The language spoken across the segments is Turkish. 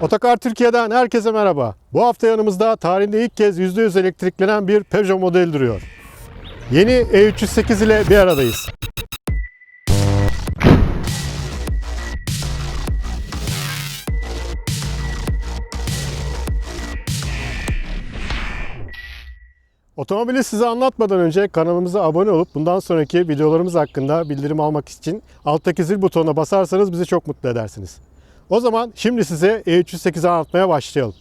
Otokar Türkiye'den herkese merhaba. Bu hafta yanımızda tarihinde ilk kez %100 elektriklenen bir Peugeot model duruyor. Yeni E308 ile bir aradayız. Otomobili size anlatmadan önce kanalımıza abone olup bundan sonraki videolarımız hakkında bildirim almak için alttaki zil butonuna basarsanız bizi çok mutlu edersiniz. O zaman şimdi size E308'i anlatmaya başlayalım.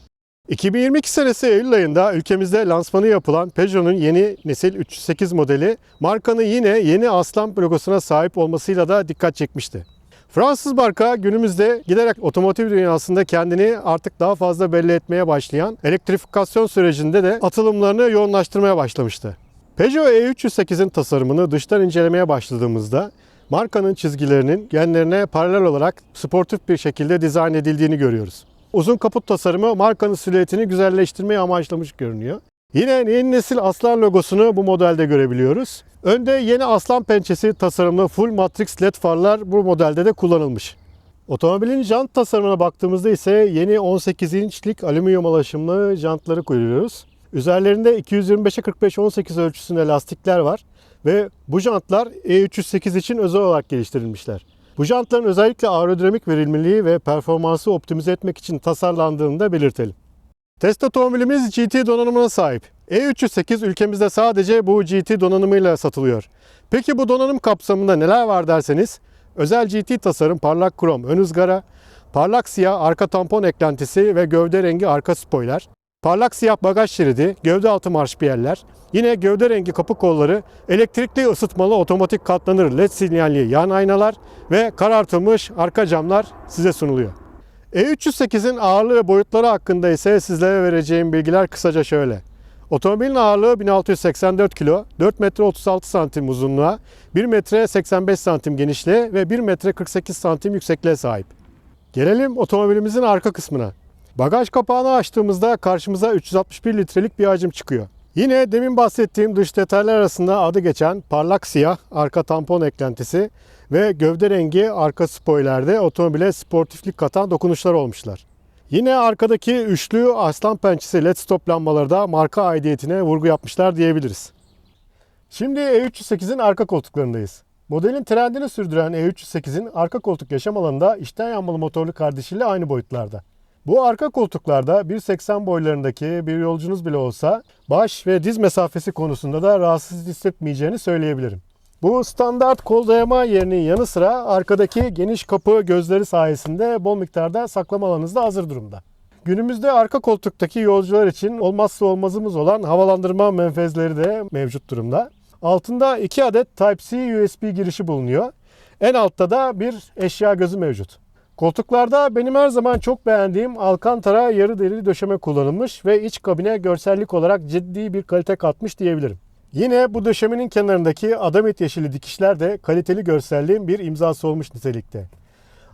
2022 senesi Eylül ayında ülkemizde lansmanı yapılan Peugeot'un yeni nesil 308 modeli markanın yine yeni aslan logosuna sahip olmasıyla da dikkat çekmişti. Fransız marka günümüzde giderek otomotiv dünyasında kendini artık daha fazla belli etmeye başlayan elektrifikasyon sürecinde de atılımlarını yoğunlaştırmaya başlamıştı. Peugeot E308'in tasarımını dıştan incelemeye başladığımızda markanın çizgilerinin genlerine paralel olarak sportif bir şekilde dizayn edildiğini görüyoruz. Uzun kaput tasarımı markanın silüetini güzelleştirmeyi amaçlamış görünüyor. Yine yeni nesil aslan logosunu bu modelde görebiliyoruz. Önde yeni aslan pençesi tasarımlı full matrix led farlar bu modelde de kullanılmış. Otomobilin jant tasarımına baktığımızda ise yeni 18 inçlik alüminyum alaşımlı jantları görüyoruz. Üzerlerinde 225'e 45-18 ölçüsünde lastikler var ve bu jantlar E308 için özel olarak geliştirilmişler. Bu jantların özellikle aerodinamik verimliliği ve performansı optimize etmek için tasarlandığını da belirtelim. Test otomobilimiz GT donanımına sahip. E308 ülkemizde sadece bu GT donanımıyla satılıyor. Peki bu donanım kapsamında neler var derseniz, özel GT tasarım parlak krom ön ızgara, parlak siyah arka tampon eklentisi ve gövde rengi arka spoiler, parlak siyah bagaj şeridi, gövde altı marşpiyeller, yine gövde rengi kapı kolları, elektrikli ısıtmalı otomatik katlanır led sinyalli yan aynalar ve karartılmış arka camlar size sunuluyor. E308'in ağırlığı ve boyutları hakkında ise sizlere vereceğim bilgiler kısaca şöyle. Otomobilin ağırlığı 1684 kilo, 4 metre 36 santim uzunluğa, 1 metre 85 santim genişliğe ve 1 metre 48 santim yüksekliğe sahip. Gelelim otomobilimizin arka kısmına. Bagaj kapağını açtığımızda karşımıza 361 litrelik bir hacim çıkıyor. Yine demin bahsettiğim dış detaylar arasında adı geçen parlak siyah arka tampon eklentisi ve gövde rengi arka spoilerde otomobile sportiflik katan dokunuşlar olmuşlar. Yine arkadaki üçlü aslan pençesi led stop lambaları da marka aidiyetine vurgu yapmışlar diyebiliriz. Şimdi E308'in arka koltuklarındayız. Modelin trendini sürdüren E308'in arka koltuk yaşam alanında içten yanmalı motorlu kardeşiyle aynı boyutlarda. Bu arka koltuklarda 1.80 boylarındaki bir yolcunuz bile olsa baş ve diz mesafesi konusunda da rahatsız hissetmeyeceğini söyleyebilirim. Bu standart kol dayama yerinin yanı sıra arkadaki geniş kapı gözleri sayesinde bol miktarda saklama alanınız da hazır durumda. Günümüzde arka koltuktaki yolcular için olmazsa olmazımız olan havalandırma menfezleri de mevcut durumda. Altında 2 adet Type-C USB girişi bulunuyor. En altta da bir eşya gözü mevcut. Koltuklarda benim her zaman çok beğendiğim Alcantara yarı deri döşeme kullanılmış ve iç kabine görsellik olarak ciddi bir kalite katmış diyebilirim. Yine bu döşemenin kenarındaki adamet yeşili dikişler de kaliteli görselliğin bir imzası olmuş nitelikte.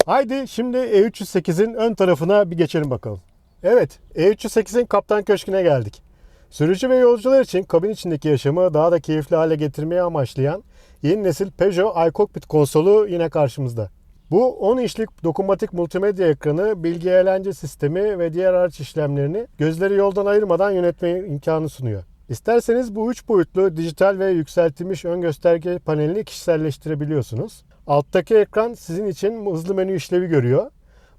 Haydi şimdi E308'in ön tarafına bir geçelim bakalım. Evet, E308'in kaptan köşküne geldik. Sürücü ve yolcular için kabin içindeki yaşamı daha da keyifli hale getirmeyi amaçlayan yeni nesil Peugeot iCockpit konsolu yine karşımızda. Bu 10 inçlik dokunmatik multimedya ekranı, bilgi eğlence sistemi ve diğer araç işlemlerini gözleri yoldan ayırmadan yönetme imkanı sunuyor. İsterseniz bu 3 boyutlu dijital ve yükseltilmiş ön gösterge panelini kişiselleştirebiliyorsunuz. Alttaki ekran sizin için hızlı menü işlevi görüyor.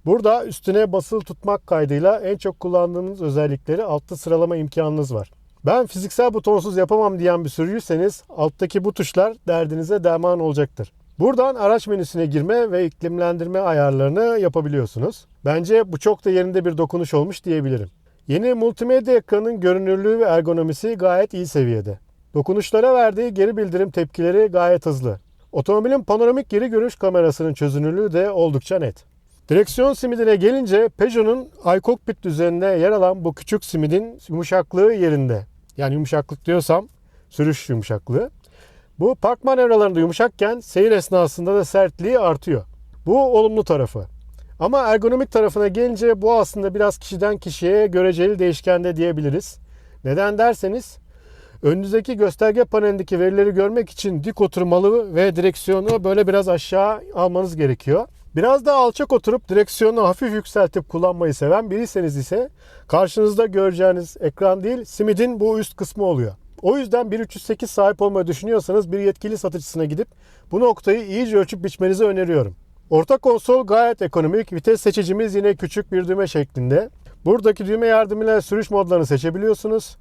Burada üstüne basılı tutmak kaydıyla en çok kullandığınız özellikleri altta sıralama imkanınız var. Ben fiziksel butonsuz yapamam diyen bir sürücüyseniz alttaki bu tuşlar derdinize derman olacaktır. Buradan araç menüsüne girme ve iklimlendirme ayarlarını yapabiliyorsunuz. Bence bu çok da yerinde bir dokunuş olmuş diyebilirim. Yeni multimedya ekranın görünürlüğü ve ergonomisi gayet iyi seviyede. Dokunuşlara verdiği geri bildirim tepkileri gayet hızlı. Otomobilin panoramik geri görüş kamerasının çözünürlüğü de oldukça net. Direksiyon simidine gelince Peugeot'un iCockpit düzeninde yer alan bu küçük simidin yumuşaklığı yerinde. Yani yumuşaklık diyorsam sürüş yumuşaklığı. Bu park manevralarında yumuşakken seyir esnasında da sertliği artıyor. Bu olumlu tarafı. Ama ergonomik tarafına gelince bu aslında biraz kişiden kişiye göreceli değişkende diyebiliriz. Neden derseniz Önünüzdeki gösterge panelindeki verileri görmek için dik oturmalı ve direksiyonu böyle biraz aşağı almanız gerekiyor. Biraz daha alçak oturup direksiyonu hafif yükseltip kullanmayı seven biriyseniz ise karşınızda göreceğiniz ekran değil simidin bu üst kısmı oluyor. O yüzden 1.308 sahip olmayı düşünüyorsanız bir yetkili satıcısına gidip bu noktayı iyice ölçüp biçmenizi öneriyorum. Orta konsol gayet ekonomik, vites seçicimiz yine küçük bir düğme şeklinde. Buradaki düğme yardımıyla sürüş modlarını seçebiliyorsunuz.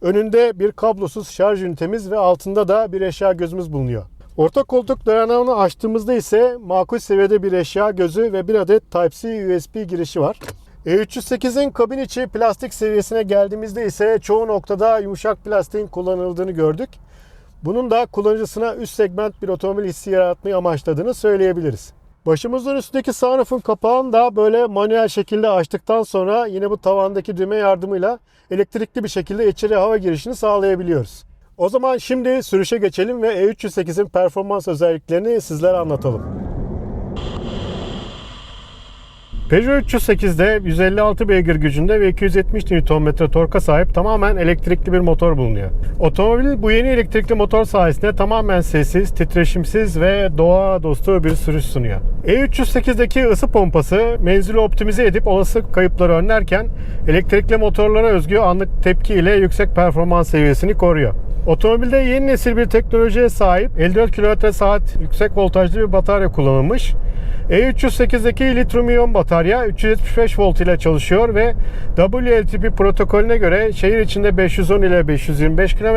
Önünde bir kablosuz şarj ünitemiz ve altında da bir eşya gözümüz bulunuyor. Orta koltuk dayanağını açtığımızda ise makul seviyede bir eşya gözü ve bir adet Type-C USB girişi var. E308'in kabin içi plastik seviyesine geldiğimizde ise çoğu noktada yumuşak plastiğin kullanıldığını gördük. Bunun da kullanıcısına üst segment bir otomobil hissi yaratmayı amaçladığını söyleyebiliriz. Başımızın üstündeki sunroof'un kapağını da böyle manuel şekilde açtıktan sonra yine bu tavandaki düğme yardımıyla elektrikli bir şekilde içeri hava girişini sağlayabiliyoruz. O zaman şimdi sürüşe geçelim ve E308'in performans özelliklerini sizlere anlatalım. Peugeot 308'de 156 beygir gücünde ve 270 Nm torka sahip tamamen elektrikli bir motor bulunuyor. Otomobil bu yeni elektrikli motor sayesinde tamamen sessiz, titreşimsiz ve doğa dostu bir sürüş sunuyor. E308'deki ısı pompası menzili optimize edip olası kayıpları önlerken elektrikli motorlara özgü anlık tepki ile yüksek performans seviyesini koruyor. Otomobilde yeni nesil bir teknolojiye sahip 54 kWh yüksek voltajlı bir batarya kullanılmış. E308'deki lityum iyon batarya 375 volt ile çalışıyor ve WLTP protokolüne göre şehir içinde 510 ile 525 km,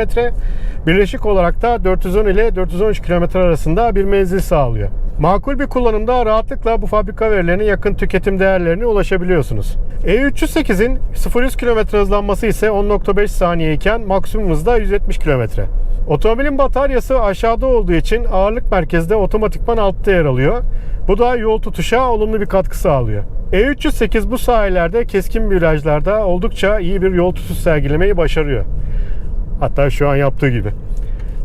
birleşik olarak da 410 ile 413 km arasında bir menzil sağlıyor. Makul bir kullanımda rahatlıkla bu fabrika verilerine yakın tüketim değerlerine ulaşabiliyorsunuz. E308'in 0-100 km hızlanması ise 10.5 saniye iken maksimum hızda 170 km. Otomobilin bataryası aşağıda olduğu için ağırlık merkezde otomatikman altta yer alıyor. Bu da yol tutuşa olumlu bir katkı sağlıyor. E308 bu sahillerde keskin virajlarda oldukça iyi bir yol tutuş sergilemeyi başarıyor. Hatta şu an yaptığı gibi.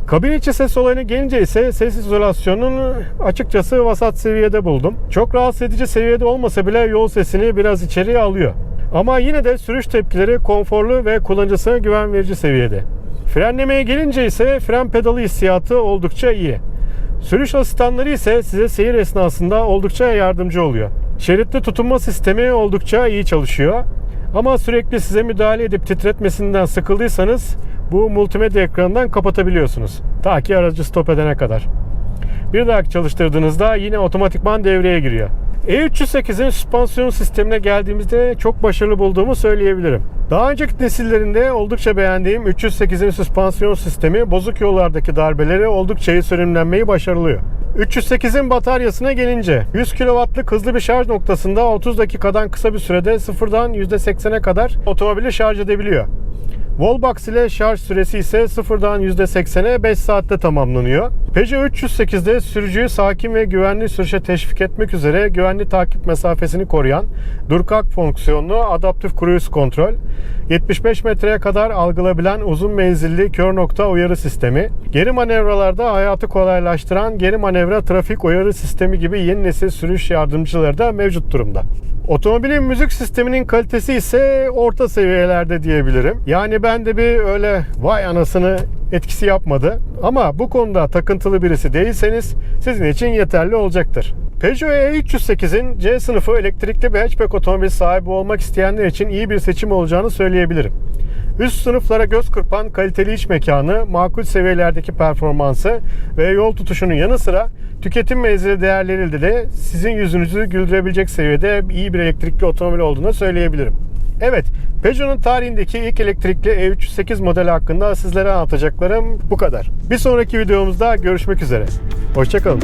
Kabin içi ses olayına gelince ise ses izolasyonunu açıkçası vasat seviyede buldum. Çok rahatsız edici seviyede olmasa bile yol sesini biraz içeriye alıyor. Ama yine de sürüş tepkileri konforlu ve kullanıcısına güven verici seviyede. Frenlemeye gelince ise fren pedalı hissiyatı oldukça iyi. Sürüş asistanları ise size seyir esnasında oldukça yardımcı oluyor. Şeritte tutunma sistemi oldukça iyi çalışıyor. Ama sürekli size müdahale edip titretmesinden sıkıldıysanız bu multimedya ekranından kapatabiliyorsunuz. Ta ki aracı stop edene kadar. Bir daha çalıştırdığınızda yine otomatikman devreye giriyor. E308'in süspansiyon sistemine geldiğimizde çok başarılı bulduğumu söyleyebilirim. Daha önceki nesillerinde oldukça beğendiğim 308'in süspansiyon sistemi bozuk yollardaki darbeleri oldukça iyi sönümlenmeyi başarılıyor. 308'in bataryasına gelince 100 kW'lık hızlı bir şarj noktasında 30 dakikadan kısa bir sürede sıfırdan %80'e kadar otomobili şarj edebiliyor. Wallbox ile şarj süresi ise sıfırdan %80'e 5 saatte tamamlanıyor. Peugeot 308'de sürücüyü sakin ve güvenli sürüşe teşvik etmek üzere güvenli takip mesafesini koruyan dur kalk fonksiyonlu adaptif cruise kontrol, 75 metreye kadar algılabilen uzun menzilli kör nokta uyarı sistemi, geri manevralarda hayatı kolaylaştıran geri manevra trafik uyarı sistemi gibi yeni nesil sürüş yardımcıları da mevcut durumda. Otomobilin müzik sisteminin kalitesi ise orta seviyelerde diyebilirim. Yani ben de bir öyle vay anasını etkisi yapmadı. Ama bu konuda takıntılı birisi değilseniz sizin için yeterli olacaktır. Peugeot E308'in C sınıfı elektrikli bir hatchback otomobil sahibi olmak isteyenler için iyi bir seçim olacağını söyleyebilirim. Üst sınıflara göz kırpan kaliteli iç mekanı, makul seviyelerdeki performansı ve yol tutuşunun yanı sıra tüketim menzili değerleriyle de sizin yüzünüzü güldürebilecek seviyede iyi bir elektrikli otomobil olduğunu söyleyebilirim. Evet, Peugeot'un tarihindeki ilk elektrikli E308 modeli hakkında sizlere anlatacaklarım bu kadar. Bir sonraki videomuzda görüşmek üzere. Hoşçakalın.